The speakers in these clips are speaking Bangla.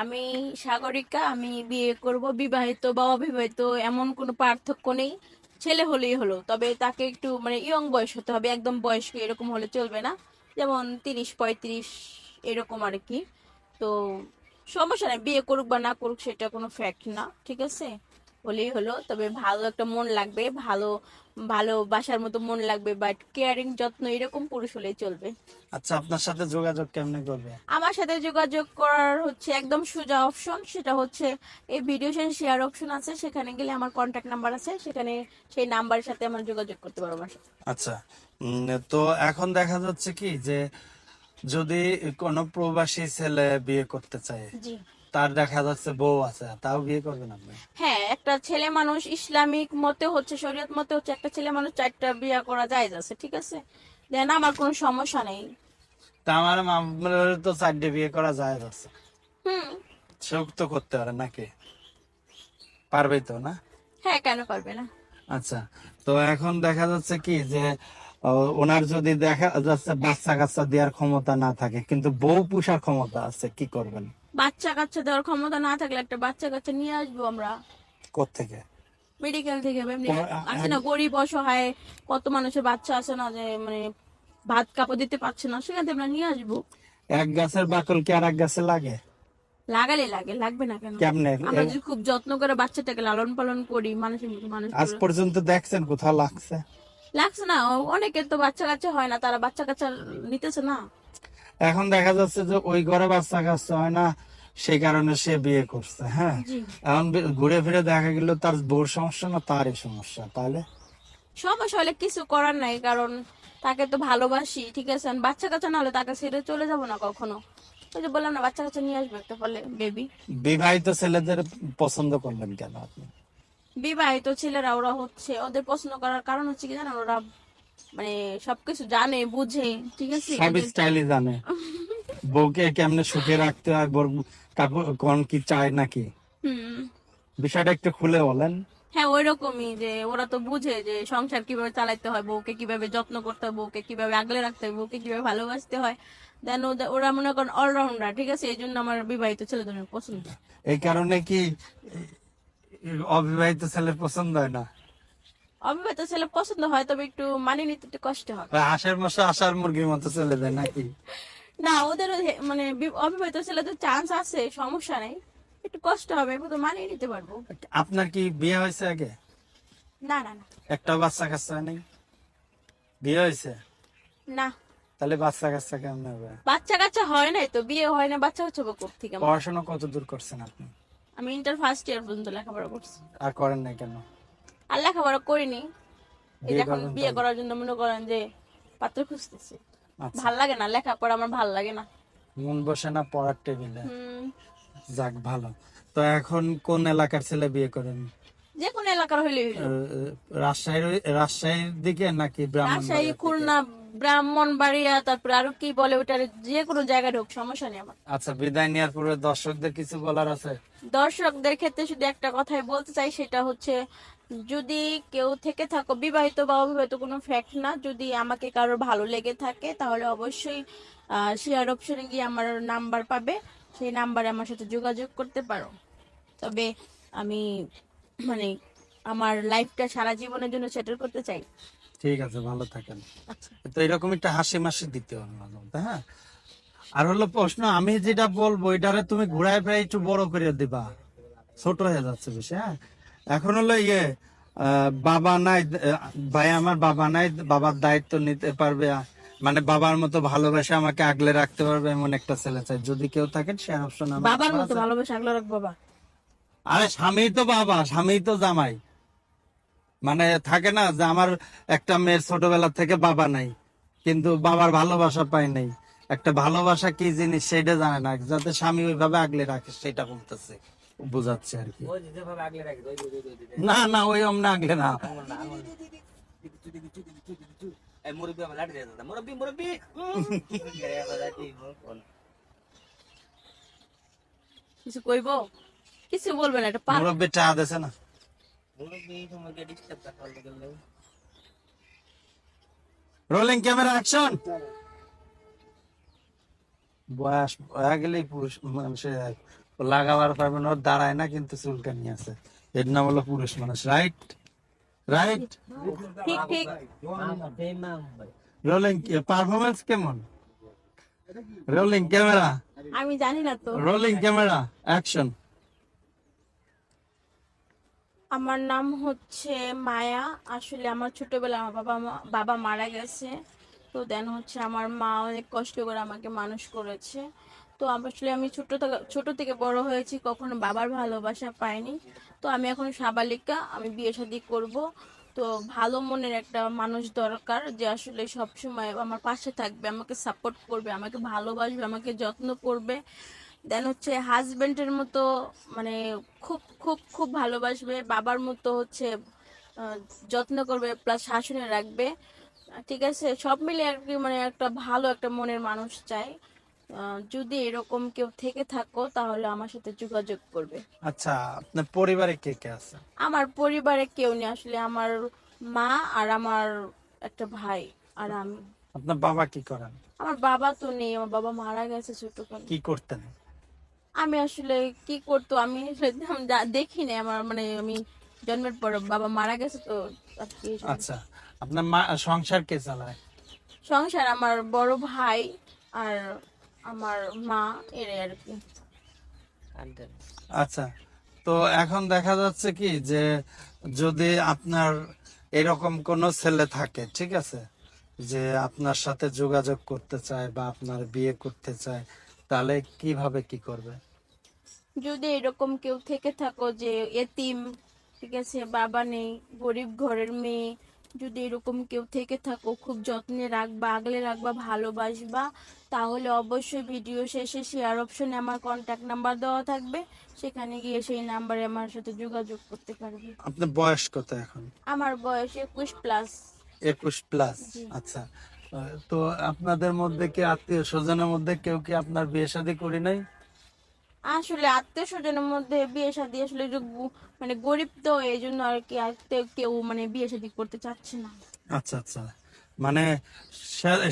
আমি সাগরিকা, আমি বিয়ে করব বিবাহিত বা অবিবাহিত এমন কোনো পার্থক্য নেই। ছেলে হলেই হলো, তবে তাকে একটু মানে ইয়ং বয়স হতে হবে, একদম বয়স্ক এরকম হলে চলবে না। যেমন তিরিশ, পঁয়ত্রিশ এরকম আর কি তো সমস্যা নেই, বিয়ে করুক বা না করুক সেটা কোনো ফ্যাক্ট না, ঠিক আছে? হলেই হলো। তবে ভালো একটা মন লাগবে ভালো ভালো বাসার মতো মন লাগবে বাট কেয়ারিং যত্ন এরকম পুরুষ হলেই চলবে। আচ্ছা আপনার সাথে যোগাযোগ কেমনে করবে? আমার সাথে যোগাযোগ করার হচ্ছে একদম সোজা অপশন সেটা হচ্ছে এই ভিডিও শেয়ার অপশন আছে সেখানে গেলে আমার কন্ট্যাক্ট নাম্বার আছে সেখানে সেই নাম্বারের সাথে আমার যোগাযোগ করতে পারো আমার সাথে। আচ্ছা তো এখন দেখা যাচ্ছে কি যে যদি কোনো প্রবাসী ছেলে বিয়ে করতে চায় জি। তার দেখা যাচ্ছে বউ আছে তাও বিয়ে করবেন আপনি? হ্যাঁ একটা ছেলে মানুষ ইসলামিক মতে হচ্ছে শরীয়ত মতে হচ্ছে একটা ছেলে মানুষ চারটা বিয়ে করা যায় আছে ঠিক আছে? দেন আমার কোনো সমস্যা নেই। তা আমার মামলার তো চারটে বিয়ে করা যায় আছে হুম। শোক তো করতে পারে নাকি? পারবে তো না? হ্যাঁ কেন পারবে না? আচ্ছা তো এখন দেখা যাচ্ছে কি যে ওনার যদি দেখা যাচ্ছে বাচ্চা কাচ্চা দেওয়ার ক্ষমতা না থাকে কিন্তু বউ পুষার ক্ষমতা আছে কি করবেন? বাচ্চা কাচ্চা দেওয়ার ক্ষমতা না থাকলে একটা বাচ্চা কাচ্চা নিয়ে আসব আমরা। কোথেকে মেডিকেল থেকে এমনি আছে না গরিব অসহায় কত মানুষের বাচ্চা আছে না যে মানে ভাত কাপড় দিতে পারছে না সেখান থেকে আমরা নিয়ে আসব। এক গাছের বাকল কি আর এক গাছে লাগে? লাগালে লাগে লাগবে না কেন? কেমনে? আমরা যদি খুব যত্ন করে বাচ্চাটাকে লালন পালন করি মানুষের মতো মানুষ আজ পর্যন্ত দেখছেন কোথাও লাগছে? লাগছে না অনেকের তো বাচ্চা কাচ্চা হয় না তারা বাচ্চা কাচ্চা নিতেছে না। এখন দেখা যাচ্ছে যে ওই ঘরে বাচ্চা কাচ্চা হয় না সেই কারণে সে বিয়ে করছে হ্যাঁ? এখন ঘুরে ফিরে দেখা গেল তার বউর সমস্যা না তারই সমস্যা তাহলে? সমস্যা হলে কিছু করার নাই কারণ তাকে তো ভালোবাসি ঠিক আছে? বাচ্চা কাচ্চা না হলে তাকে ছেড়ে চলে যাব না কখনো। ওই যে বললাম না বাচ্চা কাচ্চা নিয়ে আসবে একটা ফলে বেবি বিবাহিত ছেলেদের পছন্দ করলেন কেন আপনি? বিবাহিত ছেলেরা ওরা হচ্ছে ওদের পছন্দ করার কারণ হচ্ছে কি জানেন? ওরা মানে সবকিছু জানে বুঝে ঠিক আছে? সব স্টাইলই জানে। বউকে কেমনে সুখে রাখতে হয় কাপড় কোন কি চায় নাকি? বিষয়টা একটু খুলে বলেন। হ্যাঁ ওই রকমই যে ওরা তো বুঝে যে সংসার কীভাবে চালাইতে হয় বউকে কীভাবে যত্ন করতে হয় বউকে কীভাবে আগলে রাখতে হয় বউকে কীভাবে ভালোবাসতে হয়। দেন ওরা মনে করেন অলরাউন্ডার ঠিক আছে? এই জন্য আমার বিবাহিত ছেলেদের পছন্দ। এই কারণে কি অবিবাহিত ছেলের পছন্দ হয় না? অবিবাহিত ছেলে পছন্দ হয় তবে একটু মানিয়ে নিতে একটু কষ্ট হয়। ওই হাঁসের মশা আষাঢ় মুরগির মতো চলে যায় নাকি? না ওদের মানে অবিবাহিত ছেলেদের চান্স আছে সমস্যা নেই। একটু কষ্ট হবে কিন্তু মানিয়ে নিতে পারব। আপনার কি বিয়ে হয়েছে আগে? না না না। একটা বাচ্চা কাচ্চা নেই? বিয়ে হয়েছে? না। তাহলে বাচ্চা কাচ্চা কেমন হবে? বাচ্চা কাচ্চা হয় নাই তো বিয়ে হয় না বাচ্চা কাচ্চা হবে থেকে পড়াশোনা কত দূর করছেন আপনি? আমি ইন্টার ফার্স্ট ইয়ার পর্যন্ত লেখাপড়া করছি। আর করেন নাই কেন? আর লেখাপড়া করিনি। এই এখন বিয়ে করার জন্য মনে করেন যে পাত্র খুঁজতেছি। আচ্ছা। ভালো লাগে না লেখাপড়া আমার ভালো লাগে না। মন বসে না পড়ার টেবিলে। হুম, যাক ভালো। তো এখন কোন এলাকার ছেলে বিয়ে করেন? যে কোন এলাকার হইলে। রাজশাহীর রাজশাহীর দিকে নাকি রাজশাহী? খুলনা ব্রাহ্মণবাড়িয়া তারপরে আরও কি বলে ওটার যে কোনো জায়গায় হোক সমস্যা নেই আমার। আচ্ছা বিদায় নেওয়ার পূর্বে দর্শকদের কিছু বলার আছে? দর্শকদের ক্ষেত্রে শুধু একটা কথাই বলতে চাই সেটা হচ্ছে যদি কেউ থেকে থাকো বিবাহিত বা অবিবাহিত কোনো ফ্যাক্ট না যদি আমাকে কারোর ভালো লেগে থাকে তাহলে অবশ্যই শেয়ার অপশনে গিয়ে আমার নাম্বার পাবে। সেই নাম্বারে আমার সাথে যোগাযোগ করতে পারো। তবে আমি মানে আমার লাইফটা সারা জীবনের জন্য সেটেল করতে চাই। ঠিক আছে ভালো থাকেন। আচ্ছা। তো এরকম একটা হাসি মাসি দিতে হবে হ্যাঁ? আর হলো প্রশ্ন আমি যেটা বলব এটারে তুমি ঘুরায় ফিরাই একটু বড় করে দিবা। ছোট হয়ে যাচ্ছে বেশি হ্যাঁ? এখন হলো ইয়ে বাবা নাই ভাই আমার বাবা নাই বাবার দায়িত্ব নিতে পারবে মানে বাবার মতো ভালোবেসে আমাকে আগলে রাখতে পারবে এমন একটা ছেলে চাই। যদি কেউ থাকেন সে অপশন বাবার মতো ভালোবাসা আগলে রাখ বাবা। আরে স্বামী তো বাবা স্বামী তো জামাই। মানে থাকে না যে আমার একটা মেয়ের ছোটবেলা থেকে বাবা নাই কিন্তু বাবার ভালোবাসা পাই নাই। একটা ভালোবাসা কি জিনিস সেটা জানে না যাতে স্বামী ওইভাবে আগলে রাখে সেটা বলতেছে বোঝাচ্ছে আর কি। না না ওই অমনে আগলে না। কিছু কইবো? কিছু বলবে না এটা পার মুরব্বী চা দেছে না মুরব্বী তোমাকে ডিস্টার্ব করা গেল রোলিং ক্যামেরা অ্যাকশন বয়স হয়ে গেলেই পুরুষ মানুষের লাগাবার পারবে না দাঁড়ায় না কিন্তু চুলকানি আছে। এর নাম হলো পুরুষ মানুষ রাইট রাইট ঠিক ঠিক। রোলিং পারফরমেন্স কেমন? রোলিং ক্যামেরা আমি জানি না তো। রোলিং ক্যামেরা অ্যাকশন আমার নাম হচ্ছে মায়া। আসলে আমার ছোটবেলায় আমার বাবা বাবা মারা গেছে। তো দেন হচ্ছে আমার মা অনেক কষ্ট করে আমাকে মানুষ করেছে। তো আসলে আমি ছোট ছোট থেকে বড় হয়েছি, কখনো বাবার ভালোবাসা পাইনি। তো আমি এখন সাবালিকা, আমি বিয়ে শাদী করব। তো ভালো মনের একটা মানুষ দরকার যে আসলে সব সময় আমার পাশে থাকবে, আমাকে সাপোর্ট করবে, আমাকে ভালোবাসবে, আমাকে যত্ন করবে। দেন হচ্ছে হাজবেন্ডের মতো মানে খুব খুব খুব ভালোবাসবে বাবার মতো হচ্ছে যত্ন করবে প্লাস শাসনে রাখবে। ঠিক আছে? সব মিলে আর কি মানে একটা ভালো একটা মনের মানুষ চাই। যদি এরকম কেউ থেকে থাকো তাহলে আমার সাথে যোগাযোগ করবে। আচ্ছা আপনার পরিবারে কে কে আছে? আমার পরিবারে কেউ নেই। আসলে আমার মা আর আমার একটা ভাই আর আমি। আপনার বাবা কি করেন? আমার বাবা তো নেই আমার বাবা মারা গেছে ছোটবেলায় কি করতেন? আমি আসলে কি করতো? আমি দেখি না আমার মানে আমি জন্মের পর বাবা মারা গেছে তো। আচ্ছা আপনার মা সংসার কে চালায়? সংসার আমার বড় ভাই আর আমার মা এরাই আর কি। আচ্ছা তো এখন দেখা যাচ্ছে কি যে যদি আপনার এরকম কোনো ছেলে থাকে ঠিক আছে? যে আপনার সাথে যোগাযোগ করতে চায় বা আপনার বিয়ে করতে চায় তাহলে কীভাবে কি করবে? যদি এরকম কেউ থেকে থাকো যে এতিম ঠিক আছে বাবা নেই গরিব ঘরের মেয়ে যদি এরকম কেউ থেকে থাকো খুব যত্নে রাখবা আগলে রাখবা ভালোবাসবা তাহলে অবশ্যই ভিডিও শেষে শেয়ার অপশনে আমার কন্ট্যাক্ট নাম্বার দেওয়া থাকবে। সেখানে গিয়ে সেই নাম্বারে আমার সাথে যোগাযোগ করতে পারবে। আপনার বয়স কত এখন? আমার বয়স একুশ প্লাস একুশ প্লাস আচ্ছা। তো আপনাদের মধ্যে কি আত্মীয় স্বজনের মধ্যে কেউ কি আপনার বিয়ে শাদী করি নাই? আসলে আত্মীয় স্বজনের মধ্যে বিয়ে শাদী আসলে মানে গরিব তো এই জন্য আর কি কেউ মানে বিয়ে শাদী করতে চাচ্ছে না। আচ্ছা আচ্ছা। মানে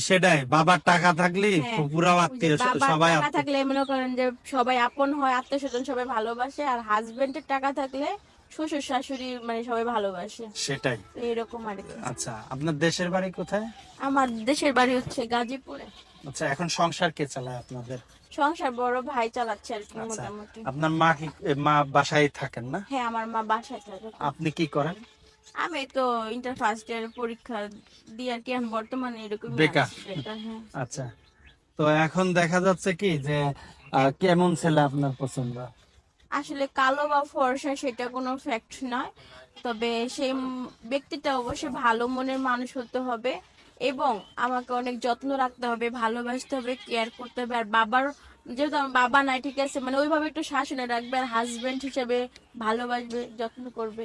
সেটাই বাবার টাকা থাকলে হ্যাঁ, পুরো আত্মীয় সবাই টাকা থাকলে মনে করেন যে সবাই আপন হয় আত্মীয় স্বজন সবাই ভালোবাসে আর হাজবেন্ডের টাকা থাকলে শ্বশুর শাশুড়ি মানে সবাই ভালোবাসে। সেটাই। এরকম আর কি। আচ্ছা আপনার দেশের বাড়ি কোথায়? আমার দেশের বাড়ি হচ্ছে গাজীপুরে। আচ্ছা এখন সংসার কে চালায় আপনাদের? সংসার বড় ভাই চালাচ্ছে আর কি আচ্ছা মোটামুটি। আপনার মা কি মা বাসায় থাকেন না? হ্যাঁ আমার মা বাসায় থাকে। আপনি কি করেন? আমি তো ইন্টার ফার্স্ট ইয়ার পরীক্ষা দিয়ে আর কি আমি বর্তমানে এরকম বেকার। হ্যাঁ। আচ্ছা তো এখন দেখা যাচ্ছে কি যে কেমন ছেলে আপনার পছন্দ? আসলে কালো বা ফর্সা সেটা কোনো ফ্যাক্ট নয়। তবে সেই ব্যক্তিটা অবশ্যই ভালো মনের মানুষ হতে হবে এবং আমাকে অনেক যত্ন রাখতে হবে, ভালোবাসতে হবে কেয়ার করতে হবে। আর বাবার যেহেতু আমার বাবা নাই, ঠিক আছে মানে ওইভাবে একটু শাসনে রাখবে আর হাজবেন্ড হিসেবে ভালোবাসবে, যত্ন করবে।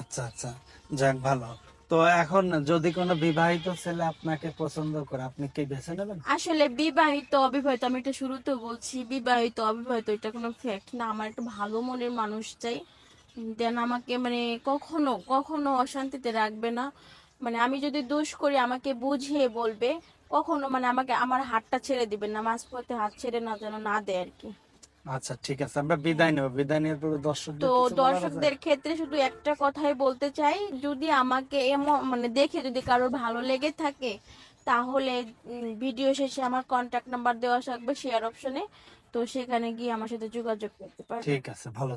আচ্ছা আচ্ছা যাক, ভালো। তো এখন যদি কোনো বিবাহিত ছেলে আপনাকে পছন্দ করে, আপনি কি বেছে নেবেন? আসলে বিবাহিত, অবিবাহিত, আমি এটা শুরুতে বলছি, বিবাহিত, অবিবাহিত, এটা কোনো ফ্যাক্ট না। আমার একটা ভালো মনের মানুষ চাই। দেন আমাকে মানে কখনো কখনো অশান্তিতে রাখবে না। মানে আমি যদি দোষ করি, আমাকে বুঝিয়ে বলবে, কখনো মানে আমাকে, আমার হাতটা ছেড়ে দিবে না, মাঝপথে হাত ছেড়ে না যেন না দেয় আর কি। আচ্ছা ঠিক আছে আমরা বিদায় নেব বিদায় নেওয়ার পরে দর্শক তো? দর্শকদের ক্ষেত্রে শুধু একটা কথাই বলতে চাই যদি আমাকে এমন মানে দেখে যদি কারোর ভালো লেগে থাকে তাহলে ভিডিও শেষে আমার কন্ট্যাক্ট নাম্বার দেওয়া থাকবে শেয়ার অপশনে তো সেখানে গিয়ে আমার সাথে যোগাযোগ করতে পারবে ঠিক আছে ভালো